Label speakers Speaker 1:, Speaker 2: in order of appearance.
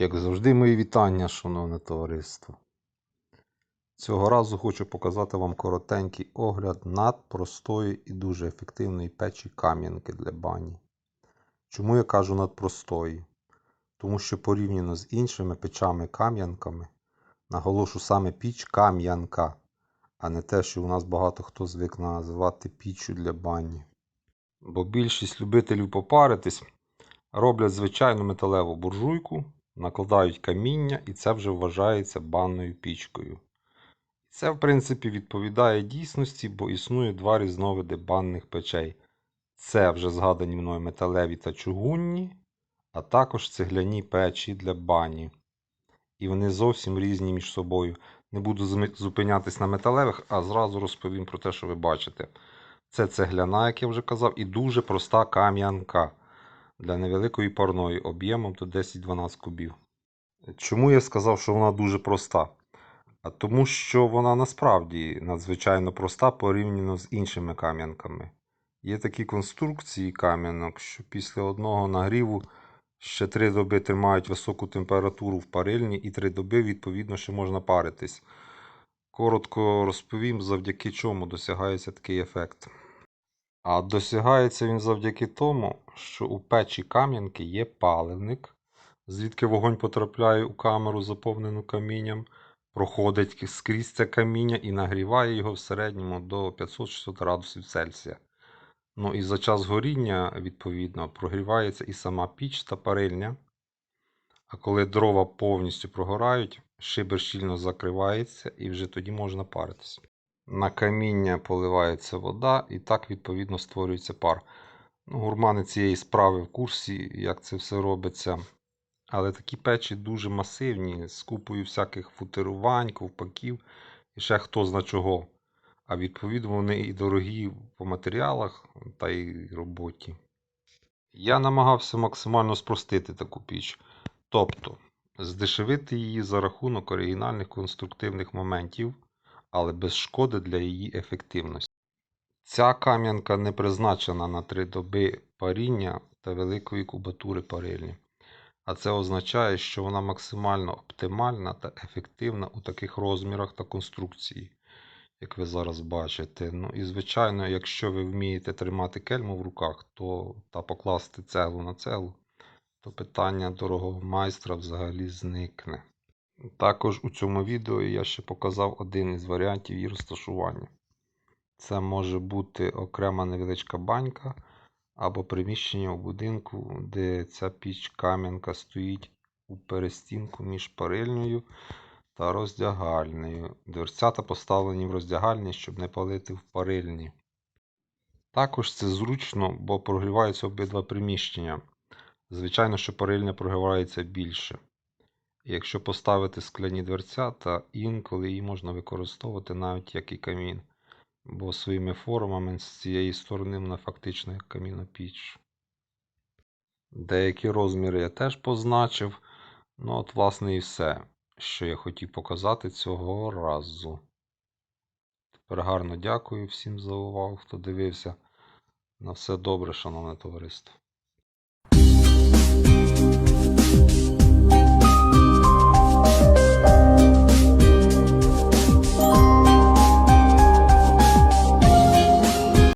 Speaker 1: Як завжди, мої вітання, шановне товариство. Цього разу хочу показати вам коротенький огляд надпростої і дуже ефективної печі кам'янки для бані. Чому я кажу надпростої? Тому що порівняно з іншими печами-кам'янками, наголошу саме піч кам'янка, а не те, що у нас багато хто звик називати піччю для бані. Бо більшість любителів попаритись роблять звичайну металеву буржуйку, накладають каміння, і це вже вважається банною пічкою. Це, в принципі, відповідає дійсності, бо існує два різновиди банних печей. Це вже згадані мною металеві та чугунні, а також цегляні печі для бані. І вони зовсім різні між собою. Не буду зупинятись на металевих, а зразу розповім про те, що ви бачите. Це цегляна, як я вже казав, і дуже проста кам'янка для невеликої парної об'ємом до 10-12 кубів. Чому я сказав, що вона дуже проста? А тому, що вона насправді надзвичайно проста порівняно з іншими кам'янками. Є такі конструкції кам'янок, що після одного нагріву ще три доби тримають високу температуру в парильні, і три доби, відповідно, ще можна паритись. Коротко розповім, завдяки чому досягається такий ефект. А досягається він завдяки тому, що у печі кам'янки є паливник, звідки вогонь потрапляє у камеру, заповнену камінням, проходить скрізь це каміння і нагріває його в середньому до 500-600 градусів Цельсія. Ну і за час горіння, відповідно, прогрівається і сама піч та парильня. А коли дрова повністю прогорають, шибер щільно закривається і вже тоді можна паритися. На каміння поливається вода, і так, відповідно, створюється пар. Ну, гурмани цієї справи в курсі, як це все робиться. Але такі печі дуже масивні, з купою всяких футерувань, ковпаків і ще хто зна чого. А відповідно вони і дорогі по матеріалах та й роботі. Я намагався максимально спростити таку піч. Тобто, здешевити її за рахунок оригінальних конструктивних моментів, але без шкоди для її ефективності. Ця кам'янка не призначена на три доби паріння та великої кубатури парильні. А це означає, що вона максимально оптимальна та ефективна у таких розмірах та конструкції, як ви зараз бачите. Ну і звичайно, якщо ви вмієте тримати кельму в руках, то та покласти цеглу на цеглу, то питання дорогого майстра взагалі зникне. Також у цьому відео я ще показав один із варіантів її розташування. Це може бути окрема невеличка банька або приміщення у будинку, де ця піч кам'янка стоїть у перестінку між парильнею та роздягальнею. Дверцята поставлені в роздягальні, щоб не палити в парильні. Також це зручно, бо прогріваються обидва приміщення. Звичайно, що парильня прогрівається більше. Якщо поставити скляні дверцята, інколи її можна використовувати навіть як і камін, бо своїми формами з цієї сторони вона фактично як камінна піч. Деякі розміри я теж позначив. Ну, от, власне, і все, що я хотів показати цього разу. Тепер гарно дякую всім за увагу, хто дивився. На все добре, шановне товариство.